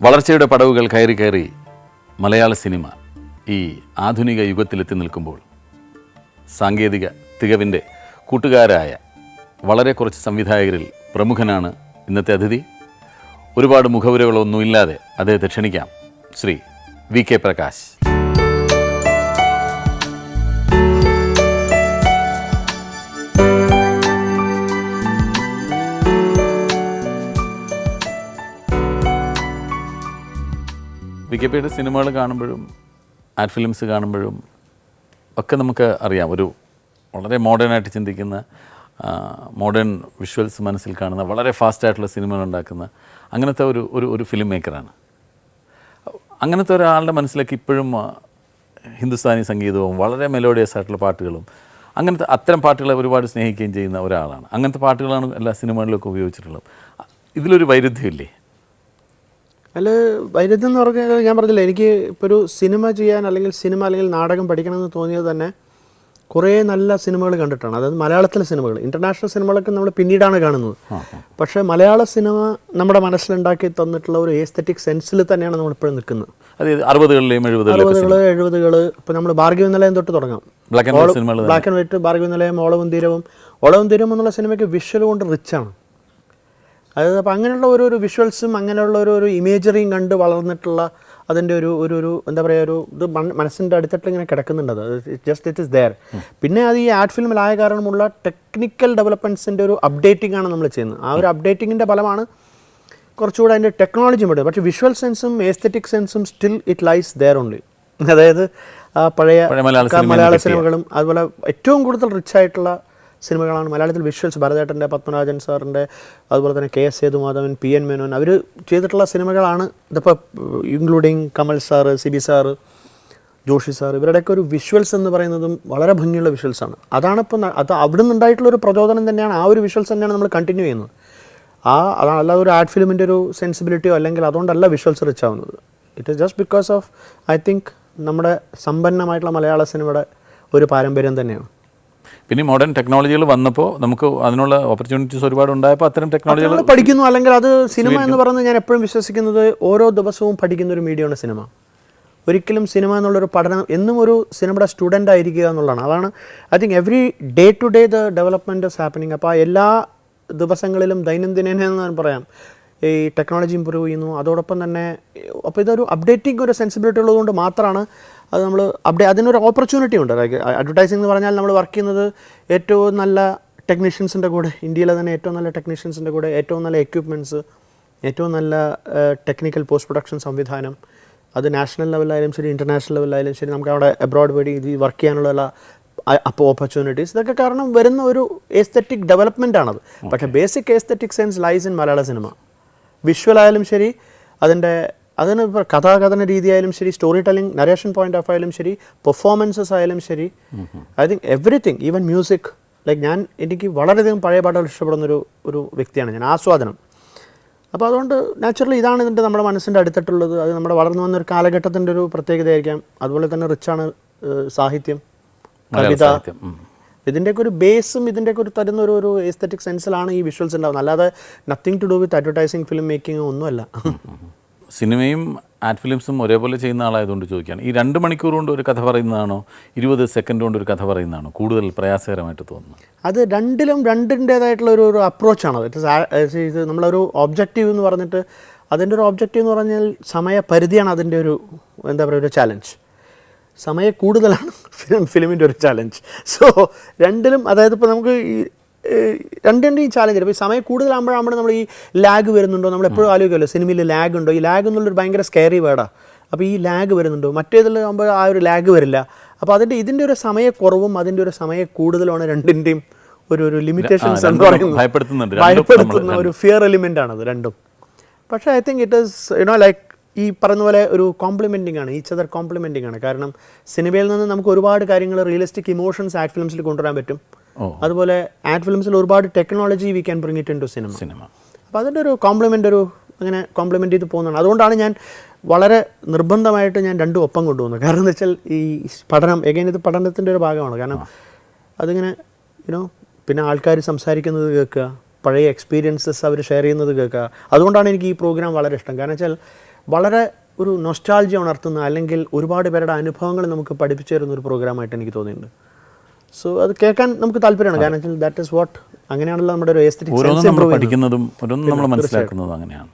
വളർച്ചയുടെ പടവുകൾ കയറി കയറി മലയാള സിനിമ ഈ ആധുനിക യുഗത്തിലെത്തി നിൽക്കുമ്പോൾ സാങ്കേതിക തികവിന്റെ കൂട്ടുകാരായ വളരെ കുറച്ച് സംവിധായകരിൽ പ്രമുഖനാണ് ഇന്നത്തെ അതിഥി. ഒരുപാട് മുഖവുരകളൊന്നുമില്ലാതെ അദ്ദേഹത്തെ ക്ഷണിക്കാം Shri V K Prakash. Wikipedia സിനിമകൾ കാണുമ്പോഴും ആഡ് ഫിലിംസ് കാണുമ്പോഴും ഒക്കെ നമുക്ക് അറിയാം. ഒരു വളരെ മോഡേൺ മോഡേണായിട്ട് ചിന്തിക്കുന്ന മോഡേൺ വിഷ്വൽസ് മനസ്സിൽ കാണുന്ന വളരെ ഫാസ്റ്റായിട്ടുള്ള സിനിമകൾ ഉണ്ടാക്കുന്ന അങ്ങനത്തെ ഒരു ഒരു ഒരു ഫിലിം മേക്കറാണ് അങ്ങനത്തെ ഒരാളുടെ മനസ്സിലേക്ക് ഇപ്പോഴും ഹിന്ദുസ്ഥാനി സംഗീതവും വളരെ മെലോഡിയസ് ആയിട്ടുള്ള പാട്ടുകളും അങ്ങനത്തെ അത്തരം പാട്ടുകളെ ഒരുപാട് സ്നേഹിക്കുകയും ചെയ്യുന്ന ഒരാളാണ്. അങ്ങനത്തെ പാട്ടുകളാണ് എല്ലാ സിനിമകളിലൊക്കെ ഉപയോഗിച്ചിട്ടുള്ളത്. ഇതിലൊരു വൈരുദ്ധ്യമില്ലേ? അതിൽ വൈരുദ്ധ്യം എന്ന് പറഞ്ഞാൽ ഞാൻ പറഞ്ഞില്ല എനിക്ക് ഇപ്പോൾ ഒരു സിനിമ ചെയ്യാൻ അല്ലെങ്കിൽ സിനിമ അല്ലെങ്കിൽ നാടകം പഠിക്കണമെന്ന് തോന്നിയത് തന്നെ കുറേ നല്ല സിനിമകൾ കണ്ടിട്ടാണ്. അതായത് മലയാളത്തിലെ സിനിമകൾ. ഇന്റർനാഷണൽ സിനിമകളൊക്കെ നമ്മൾ പിന്നീടാണ് കാണുന്നത്. പക്ഷേ മലയാള സിനിമ നമ്മുടെ മനസ്സിലുണ്ടാക്കി തന്നിട്ടുള്ള ഒരു ഏസ്തറ്റിക് സെൻസിൽ തന്നെയാണ് നമ്മൾ ഇപ്പോഴും നിൽക്കുന്നത്. അത് അറുപതുകളിലെയും അറുപതുകൾ എഴുപതുകൾ ഇപ്പോൾ നമ്മൾ ഭാർഗവ നിലയം തൊട്ട് തുടങ്ങാം. ബ്ലാക്ക് ആൻഡ് വൈറ്റ് സിനിമകൾ black and white Bhargava Nilayam ഓളവും തീരവും ഓളവും തീരവും എന്നുള്ള സിനിമയ്ക്ക് വിഷ്വൽ കൊണ്ട് റിച്ചാണ് അതായത് അപ്പോൾ അങ്ങനെയുള്ള ഓരോ ഒരു വിഷ്വൽസും അങ്ങനെയുള്ള ഒരു ഒരു ഇമേജറിയും കണ്ട് വളർന്നിട്ടുള്ള അതിന്റെ ഒരു ഒരു ഒരു എന്താ പറയുക ഒരു ഇത് മനസ്സിന്റെ അടുത്തിട്ട് ഇങ്ങനെ കിടക്കുന്നുണ്ട് അത്. ജസ്റ്റ് ഇറ്റ് ഇസ് ദയർ പിന്നെ അത് ഈ ആഡ് ഫിലിമിലായ കാരണമുള്ള ടെക്നിക്കൽ ഡെവലപ്മെന്റ്സിന്റെ ഒരു അപ്ഡേറ്റിംഗ് ആണ് നമ്മൾ ചെയ്യുന്നത്. ആ ഒരു അപ്ഡേറ്റിങ്ങിന്റെ ഫലമാണ് കുറച്ചുകൂടെ അതിന്റെ ടെക്നോളജി ഉണ്ട് പക്ഷേ വിഷ്വൽ സെൻസും aesthetic സെൻസും still it lies there only അതായത് ആ പഴയ മലയാള. സിനിമകളും അതുപോലെ ഏറ്റവും കൂടുതൽ റിച്ച് ആയിട്ടുള്ള സിനിമകളാണ്. മലയാളത്തിൽ വിഷ്വൽസ് ഭരതേട്ടന്റെ പത്മരാജൻ സാറിന്റെ അതുപോലെ തന്നെ K S Sethumadhavan P N Menon അവർ ചെയ്തിട്ടുള്ള സിനിമകളാണ്. ഇതിപ്പോൾ including Kamal sir C B sir Joshi sir ഇവരുടെയൊക്കെ ഒരു വിഷ്വൽസ് എന്ന് പറയുന്നതും വളരെ ഭംഗിയുള്ള വിഷ്വൽസ് ആണ്. അതാണ് ഇപ്പോൾ അത് അവിടെ നിന്നുണ്ടായിട്ടുള്ള ഒരു പ്രചോദനം തന്നെയാണ് ആ ഒരു വിഷ്വൽസ് തന്നെയാണ് നമ്മൾ കണ്ടിന്യൂ ചെയ്യുന്നത്. ആ അതാണ് അല്ലാതെ ഒരു ആർട്ട് ഫിലിമിന്റെ ഒരു സെൻസിബിലിറ്റിയോ അല്ലെങ്കിൽ അതുകൊണ്ടല്ല വിഷ്വൽസ് റിച്ച് ആവുന്നത്. It is just because of I think നമ്മുടെ സമ്പന്നമായിട്ടുള്ള മലയാള സിനിമയുടെ ഒരു പാരമ്പര്യം തന്നെയാണ്. പിന്നെ മോഡേൺ ടെക്നോളജികൾ വന്നപ്പോൾ നമുക്ക് അതിനുള്ള ഓപ്പർച്യൂണിറ്റീസ് ഒരുപാട് ഉണ്ടായപ്പോൾ അത്തരം ടെക്നോളജികൾ പഠിക്കുന്നു അല്ലെങ്കിൽ അത് സിനിമ എന്ന് പറയുന്നത് ഞാൻ എപ്പോഴും വിശ്വസിക്കുന്നത് ഓരോ ദിവസവും പഠിക്കുന്ന ഒരു മീഡിയമാണ് സിനിമ. ഒരിക്കലും സിനിമ എന്നുള്ളൊരു പഠനം എന്നും ഒരു സിനിമയുടെ സ്റ്റുഡന്റ് ആയിരിക്കുക എന്നുള്ളതാണ്. അതാണ് I think every day to day the development is happening അപ്പോൾ ആ എല്ലാ ദിവസങ്ങളിലും ദൈനംദിന എന്ന് ഞാൻ പറയാം ഈ ടെക്നോളജി ഇമ്പ്രൂവ് ചെയ്യുന്നു. അതോടൊപ്പം തന്നെ അപ്പോൾ ഇതൊരു അപ്ഡേറ്റിംഗ് ഒരു സെൻസിബിലിറ്റി ഉള്ളതുകൊണ്ട് മാത്രമാണ് അത് നമ്മൾ അപ്ഡേ അതിനൊരു ഓപ്പർച്യൂണിറ്റി ഉണ്ട്. അഡ്വർടൈസിംഗ് എന്ന് പറഞ്ഞാൽ നമ്മൾ വർക്ക് ചെയ്യുന്നത് ഏറ്റവും നല്ല ടെക്നീഷ്യൻസിന്റെ കൂടെ ഇന്ത്യയിലെ തന്നെ ഏറ്റവും നല്ല ടെക്നീഷ്യൻസിന്റെ കൂടെ ഏറ്റവും നല്ല എക്യുപ്മെന്റ്സ് ഏറ്റവും നല്ല ടെക്നിക്കൽ പോസ്റ്റ് പ്രൊഡക്ഷൻ സംവിധാനം അത് നാഷണൽ ലെവലായാലും ശരി ഇന്റർനാഷണൽ ലെവലായാലും ശരി നമുക്ക് അവിടെ എബ്രോഡ് വഴി ഇത് വർക്ക് ചെയ്യാനുള്ള അപ്പോൾ ഓപ്പർച്യൂണിറ്റീസ് ഇതൊക്കെ കാരണം വരുന്ന ഒരു എസ്തെറ്റിക് ഡെവലപ്മെന്റ് ആണത്. പക്ഷേ basic aesthetic sense lies in Malayala cinema visual ആയാലും ശരി അതിന്റെ അതിന് ഇപ്പോൾ കഥാകഥന രീതിയായാലും ശരി story telling narration point of ആയാലും ശരി പെർഫോമൻസസ് ആയാലും ശരി I think everything even music like ഞാൻ എനിക്ക് വളരെയധികം പഴയ പാട്ടുകൾ ഇഷ്ടപ്പെടുന്ന ഒരു ഒരു വ്യക്തിയാണ് ഞാൻ ആസ്വാദനം. അപ്പോൾ അതുകൊണ്ട് നാച്ചുറലി ഇതാണ് ഇതിന്റെ നമ്മുടെ മനസ്സിന്റെ അടുത്തിട്ടുള്ളത്. അത് നമ്മുടെ വളർന്നു വന്ന ഒരു കാലഘട്ടത്തിന്റെ ഒരു പ്രത്യേകതയായിരിക്കാം. അതുപോലെ തന്നെ റിച്ചാണ് സാഹിത്യം കവിത. ഇതിന്റെയൊക്കെ ഒരു ബേസും ഇതിന്റെയൊക്കെ ഒരു തരുന്ന ഒരു ഒരു എസ്തറ്റിക് സെൻസിലാണ് ഈ വിഷ്വൽസ് ഉണ്ടാകുന്നത് അല്ലാതെ nothing to do with advertising film making ഒന്നുമല്ല സിനിമയും ആറ്റ് ഫിലിംസും ഒരേപോലെ ചെയ്യുന്ന ആളായതുകൊണ്ട് ചോദിക്കുകയാണ്. ഈ രണ്ട് മണിക്കൂർ കൊണ്ട് ഒരു കഥ പറയുന്നതാണോ? ഇരുപത് സെക്കൻഡ് കൊണ്ട് ഒരു കഥ പറയുന്നതാണോ? കൂടുതൽ പ്രയാസകരമായിട്ട് തോന്നുന്നു അത് രണ്ടിലും രണ്ടിന്റേതായിട്ടുള്ള ഒരു അപ്രോച്ചാണ് ഇറ്റ്സ് ഇത് നമ്മളൊരു ഒബ്ജക്റ്റീവ് എന്ന് പറഞ്ഞിട്ട് അതിന്റെ ഒരു ഒബ്ജക്റ്റീവ് എന്ന് പറഞ്ഞാൽ സമയപരിധിയാണ് അതിന്റെ ഒരു എന്താ പറയുക ഒരു ചാലഞ്ച് സമയ കൂടുതലാണ് ഫിലിം ഫിലിമിന്റെ ഒരു ചാലഞ്ച് സോ രണ്ടിലും അതായത് ഇപ്പോൾ നമുക്ക് ഈ ഏഹ്, ഈ ചാലഞ്ച് ഇപ്പോൾ ഈ സമയം കൂടുതലാകുമ്പോഴാകുമ്പോൾ നമ്മൾ ഈ ലാഗ് വരുന്നുണ്ടോ? നമ്മൾ എപ്പോഴും ആലോചിക്കുമല്ലോ സിനിമയിൽ ലാഗ് ഉണ്ടോ? ഈ ലാഗ് എന്നുള്ളൊരു ഭയങ്കര സ്കെയറി വേടാ അപ്പോൾ ഈ ലാഗ് വരുന്നുണ്ടോ? മറ്റേതിൽ ആകുമ്പോൾ ആ ഒരു ലാഗ് വരില്ല. അപ്പോൾ അതിന്റെ ഇതിന്റെ ഒരു സമയക്കുറവും അതിന്റെ ഒരു സമയ കൂടുതലുമാണ് രണ്ടിന്റെയും ഒരു ഒരു ലിമിറ്റേഷൻസ് എന്ന് പറയുന്നത്. ഭയപ്പെടുത്തുന്നുണ്ട്. രണ്ടും ഭയപ്പെടുത്തുന്ന ഒരു ഫിയർ എലിമെന്റ് ആണത് രണ്ടും. പക്ഷേ I think it is you know like ഈ പറയുന്ന പോലെ ഒരു കോംപ്ലിമെന്റിംഗ് ആണ് ഈച്ച് അതർ കോംപ്ലിമെന്റിംഗ് ആണ്. കാരണം സിനിമയിൽ നിന്ന് നമുക്ക് ഒരുപാട് കാര്യങ്ങൾ റിയലിസ്റ്റിക് ഇമോഷൻസ് ആക്ട് ഫിലിംസിൽ കൊണ്ടുവരാൻ പറ്റും. അതുപോലെ ആഡ് ഫിലിംസിൽ ഒരുപാട് technology we can bring it into cinema cinema അപ്പോൾ അതിന്റെ ഒരു കോംപ്ലിമെന്റ് ഒരു അങ്ങനെ കോംപ്ലിമെന്റ് ചെയ്ത് പോകുന്നതാണ്. അതുകൊണ്ടാണ് ഞാൻ വളരെ നിർബന്ധമായിട്ട് ഞാൻ രണ്ടും ഒപ്പം കൊണ്ടുപോകുന്നത്. കാരണം എന്താ വെച്ചാൽ ഈ പഠനം എഗൈൻ ഇത് പഠനത്തിന്റെ ഒരു ഭാഗമാണ്. കാരണം അതിങ്ങനെ യുനോ പിന്നെ ആൾക്കാർ സംസാരിക്കുന്നത് കേൾക്കുക പഴയ എക്സ്പീരിയൻസസ് അവർ ഷെയർ ചെയ്യുന്നത് കേൾക്കുക. അതുകൊണ്ടാണ് എനിക്ക് ഈ പ്രോഗ്രാം വളരെ ഇഷ്ടം. കാരണം വെച്ചാൽ വളരെ ഒരു നൊസ്റ്റാൾജി ഉണർത്തുന്ന അല്ലെങ്കിൽ ഒരുപാട് പേരുടെ അനുഭവങ്ങൾ നമുക്ക് പഠിപ്പിച്ചു തരുന്ന ഒരു പ്രോഗ്രാമായിട്ട് എനിക്ക് തോന്നിയിട്ടുണ്ട്. സോ അത് കേൾക്കാൻ നമുക്ക് താല്പര്യമാണ്. കാരണം ദാറ്റ് ഇസ് വാട്ട് അങ്ങനെയാണല്ലോ നമ്മുടെ ഒരു പഠിക്കുന്നതും ഓരോന്നും നമ്മൾ മനസ്സിലാക്കുന്നതും അങ്ങനെയാണ്.